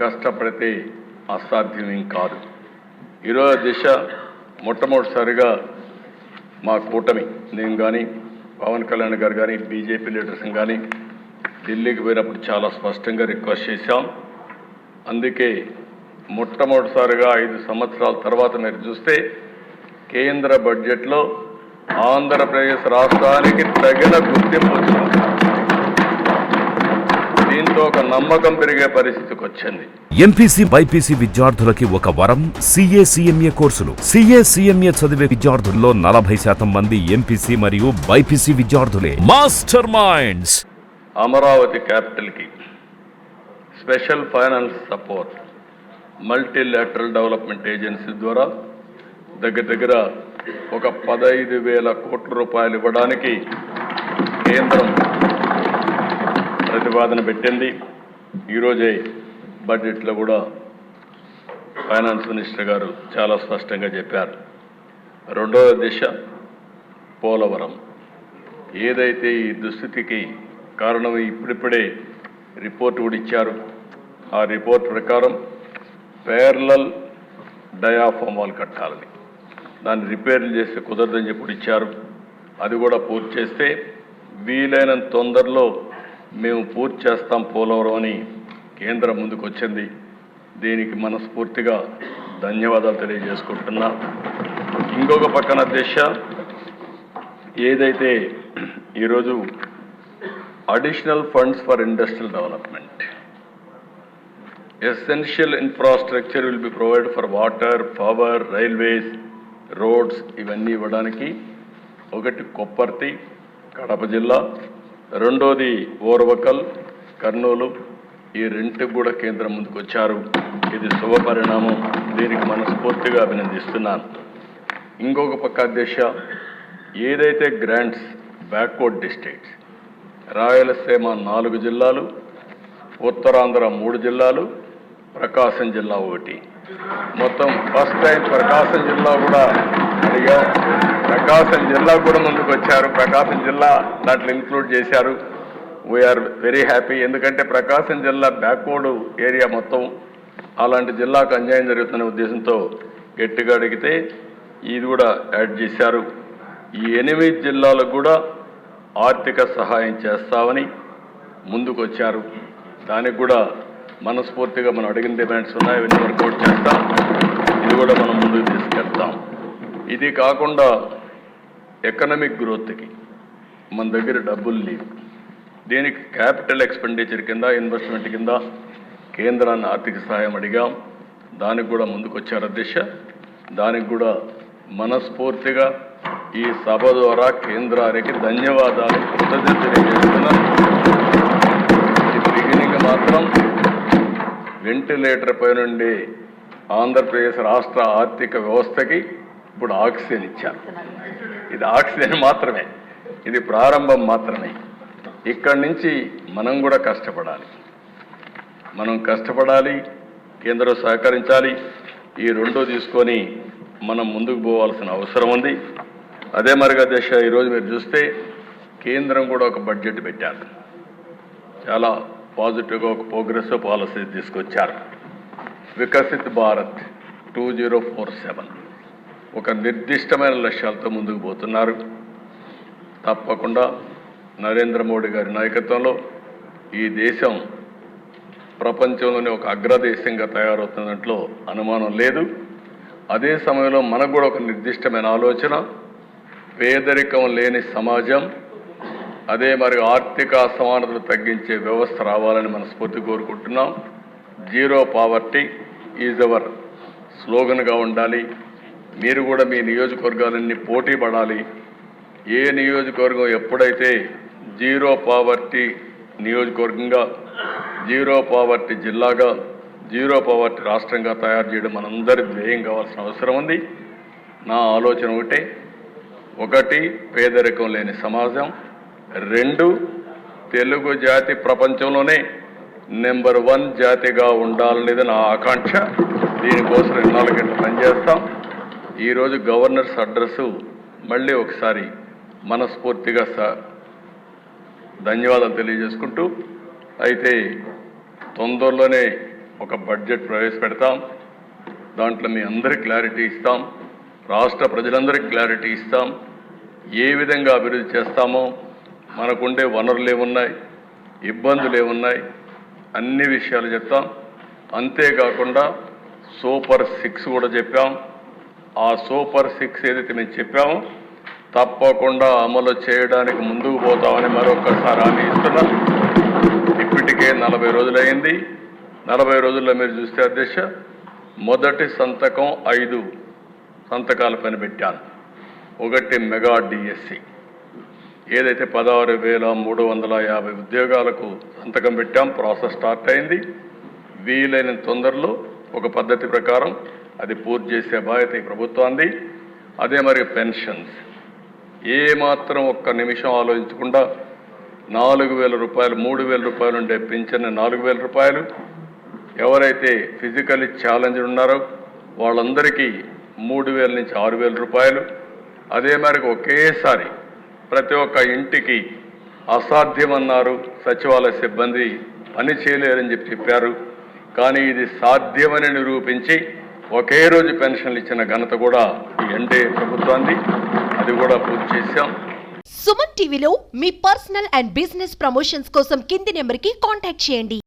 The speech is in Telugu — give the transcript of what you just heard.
కష్టపడితే అసాధ్యమేం కాదు. ఈరోజు దిశ మొట్టమొదటిసారిగా మా కూటమి. నేను కానీ పవన్ కళ్యాణ్ గారు కానీ బీజేపీ లీడర్స్ కానీ ఢిల్లీకి పోయినప్పుడు చాలా స్పష్టంగా రిక్వెస్ట్ చేశాం. అందుకే మొట్టమొదటిసారిగా ఐదు సంవత్సరాల తర్వాత మీరు చూస్తే కేంద్ర బడ్జెట్లో ఆంధ్రప్రదేశ్ రాష్ట్రానికి తగిన గుర్తింపు వచ్చింది. దీంతో ఒక నమ్మకం పెరిగే పరిస్థితికి వచ్చింది. ఎంపీసీ బైపీసీ విద్యార్థులకి ఒక వరం సిఏ సిఎంఏ కోర్సులు. సిఏ సిఎంఏ చదివే విద్యార్థుల్లో నలభై శాతం మంది ఎంపీసీ మరియు బైపీసీ విద్యార్థులే. Master minds! అమరావతి క్యాపిటల్కి special finance support multilateral development agency ద్వారా దగ్గర దగ్గర ఒక పదహైదు వేల కోట్ల రూపాయలు ఇవ్వడానికి కేంద్రం ప్రతిపాదన పెట్టింది. ఈరోజే బడ్జెట్లో కూడా ఫైనాన్స్ మినిస్టర్ గారు చాలా స్పష్టంగా చెప్పారు. రెండవ దిశ పోలవరం. ఏదైతే ఈ దుస్థితికి కారణం ఇప్పుడిప్పుడే రిపోర్ట్ కూడా ఇచ్చారు. ఆ రిపోర్ట్ ప్రకారం పేర్లల్ డయాఫామ్ వాల్ కట్టాలని. దాన్ని రిపేర్లు చేస్తే కుదరదని చెప్పి ఇచ్చారు. అది కూడా పూర్తి చేస్తే వీలైనంత తొందరలో మేము పూర్తి చేస్తాం పోలవరం అని కేంద్రం ముందుకు వచ్చింది దీనికి మనస్ఫూర్తిగా ధన్యవాదాలు తెలియజేసుకుంటున్నా. ఇంకొక పక్కన దిశ ఏదైతే ఈరోజు additional funds for industrial development essential infrastructure will be provide for water power railways roads ఇవన్నీ ఇవ్వడానికి ఒకటి కొప్పర్తి కడప జిల్లా రెండోది ఓర్వకల్ కర్నూలు. ఈ రెంటికి కూడా కేంద్రం ముందుకు వచ్చారు. ఇది శుభ పరిణామం. దీనికి మనస్ఫూర్తిగా అభినందిస్తున్నాను. ఇంకొక పక్క అధ్యక్ష ఏదైతే గ్రాంట్స్ బ్యాక్వర్డ్ డిస్ట్రిక్ట్స్ రాయలసీమ నాలుగు జిల్లాలు ఉత్తరాంధ్ర మూడు జిల్లాలు ప్రకాశం జిల్లా ఒకటి. మొత్తం ఫస్ట్ టైం ప్రకాశం జిల్లా కూడా అడిగా ప్రకాశం జిల్లా కూడా ముందుకు వచ్చారు. ప్రకాశం జిల్లా దాంట్లో ఇంక్లూడ్ చేశారు. వీఆర్ వెరీ హ్యాపీ ఎందుకంటే ప్రకాశం జిల్లా బ్యాక్వర్డ్ ఏరియా మొత్తం అలాంటి జిల్లాకు అన్యాయం జరుగుతున్న ఉద్దేశంతో గట్టిగా అడిగితే ఇది కూడా యాడ్ చేశారు. ఈ ఎనిమిది జిల్లాలకు కూడా ఆర్థిక సహాయం చేస్తామని ముందుకు వచ్చారు. దానికి కూడా మనస్ఫూర్తిగా మనం అడిగిన డిమాండ్స్ ఉన్నాయి. ఇవన్నీ వర్కౌట్ చేస్తాం. ఇది కూడా మనం ముందుకు తీసుకెళ్తాం. ఇది కాకుండా ఎకనమిక్ గ్రోత్కి మన దగ్గర డబ్బులు లేవు. దీనికి క్యాపిటల్ ఎక్స్పెండిచర్ కింద ఇన్వెస్ట్మెంట్ కింద కేంద్రాన్ని ఆర్థిక సహాయం అడిగాం. దానికి కూడా ముందుకొచ్చారు అధ్యక్ష. దానికి కూడా మనస్ఫూర్తిగా ఈ సభ ద్వారా కేంద్రానికి ధన్యవాదాలు కృతజ్ఞత తెలియజేస్తున్నాను. ఈ బిగినింగ్ మాత్రం వెంటిలేటర్ పై నుండి ఆంధ్రప్రదేశ్ రాష్ట్ర ఆర్థిక వ్యవస్థకి ఇప్పుడు ఆక్సిజన్ ఇచ్చారు. ఇది ఆక్సిజన్ మాత్రమే. ఇది ప్రారంభం మాత్రమే. ఇక్కడి నుంచి మనం కూడా కష్టపడాలి. మనం కష్టపడాలి కేంద్రం సహకరించాలి. ఈ రెండు తీసుకొని మనం ముందుకు పోవాల్సిన అవసరం ఉంది. అదే మరిగా ఈరోజు మీరు చూస్తే కేంద్రం కూడా ఒక బడ్జెట్ పెట్టారు. చాలా పాజిటివ్గా ఒక ప్రోగ్రెస్ పాలసీ తీసుకొచ్చారు. Viksit Bharat two zero four seven. ఒక నిర్దిష్టమైన లక్ష్యాలతో ముందుకు పోతున్నారు. తప్పకుండా నరేంద్ర మోడీ గారి నాయకత్వంలో ఈ దేశం ప్రపంచంలోనే ఒక అగ్రదేశంగా తయారవుతున్న దాంట్లో అనుమానం లేదు. అదే సమయంలో మనకు కూడా ఒక నిర్దిష్టమైన ఆలోచన పేదరికం లేని సమాజం అదే మరి ఆర్థిక అసమానతలు తగ్గించే వ్యవస్థ రావాలని మనస్ఫూర్తి కోరుకుంటున్నాం. జీరో పావర్టీ ఈజ్ అవర్ స్లోగన్గా ఉండాలి. మీరు కూడా మీ నియోజకవర్గాలన్నీ పోటీ పడాలి. ఏ నియోజకవర్గం ఎప్పుడైతే జీరో పావర్టీ నియోజకవర్గంగా జీరో పావర్టీ జిల్లాగా జీరో పావర్టీ రాష్ట్రంగా తయారు చేయడం మనందరి ధ్యేయం కావాల్సిన అవసరం ఉంది. నా ఆలోచన ఒకటే. ఒకటి పేదరికం లేని సమాజం. రెండు తెలుగు జాతి ప్రపంచంలోనే నెంబర్ వన్ జాతిగా ఉండాలనేది నా ఆకాంక్ష. దీనికోసం ఇన్నాళ్ళ గంటలు పనిచేస్తాం. ఈరోజు గవర్నర్స్ అడ్రస్ మళ్ళీ ఒకసారి మనస్ఫూర్తిగా సార్ ధన్యవాదాలు తెలియజేసుకుంటూ అయితే తొందరలోనే ఒక బడ్జెట్ ప్రవేశపెడతాం. దాంట్లో మీ అందరికి క్లారిటీ ఇస్తాం. రాష్ట్ర ప్రజలందరికీ క్లారిటీ ఇస్తాం. ఏ విధంగా అభివృద్ధి చేస్తామో మనకుండే వనరులు ఏమున్నాయి ఇబ్బందులు ఏమున్నాయి అన్ని విషయాలు చెప్తాం. అంతేకాకుండా సూపర్ సిక్స్ కూడా చెప్పాం. ఆ సూపర్ సిక్స్ ఏదైతే మేము చెప్పామో తప్పకుండా అమలు చేయడానికి ముందుకు పోతామని మరొకసారి హామీ ఇస్తున్నాం. ఇప్పటికే నలభై రోజులైంది. నలభై రోజుల్లో మీరు చూస్తే అధ్యక్ష మొదటి సంతకం ఐదు సంతకాల పైన పెట్టాను ఒకటి మెగా డిఎస్సి. ఏదైతే పదహారు వేల మూడు వందల యాభై ఉద్యోగాలకు సంతకం పెట్టాం ప్రాసెస్ స్టార్ట్ అయింది. వీలైన తొందరలో ఒక పద్ధతి ప్రకారం అది పూర్తి చేసే బాధ్యత ఈ ప్రభుత్వాన్ని అదే మరి పెన్షన్స్. ఏ మాత్రం ఒక్క నిమిషం ఆలోచించకుండా నాలుగు వేల రూపాయలు మూడు వేల రూపాయలు ఉండే పింఛన్ నాలుగు వేల రూపాయలు. ఎవరైతే ఫిజికలీ ఛాలెంజ్ ఉన్నారో వాళ్ళందరికీ మూడు వేల నుంచి ఆరు వేల రూపాయలు. అదే మేరకు ఒకేసారి ప్రతి ఒక్క ఇంటికి అసాధ్యమన్నారు సచివాలయ సిబ్బంది పని చేయలేరని చెప్పి చెప్పారు. కానీ ఇది సాధ్యమని నిరూపించి ఒకే రోజు పెన్షన్లు ఇచ్చిన ఘనత కూడా ఈ ఎన్డీఏ ప్రభుత్వాన్ని అది కూడా పూర్తి చేశాం. సుమన్ టీవీలో మీ పర్సనల్ అండ్ బిజినెస్ ప్రమోషన్స్ కోసం కింది నెంబర్కి కాంటాక్ట్ చేయండి.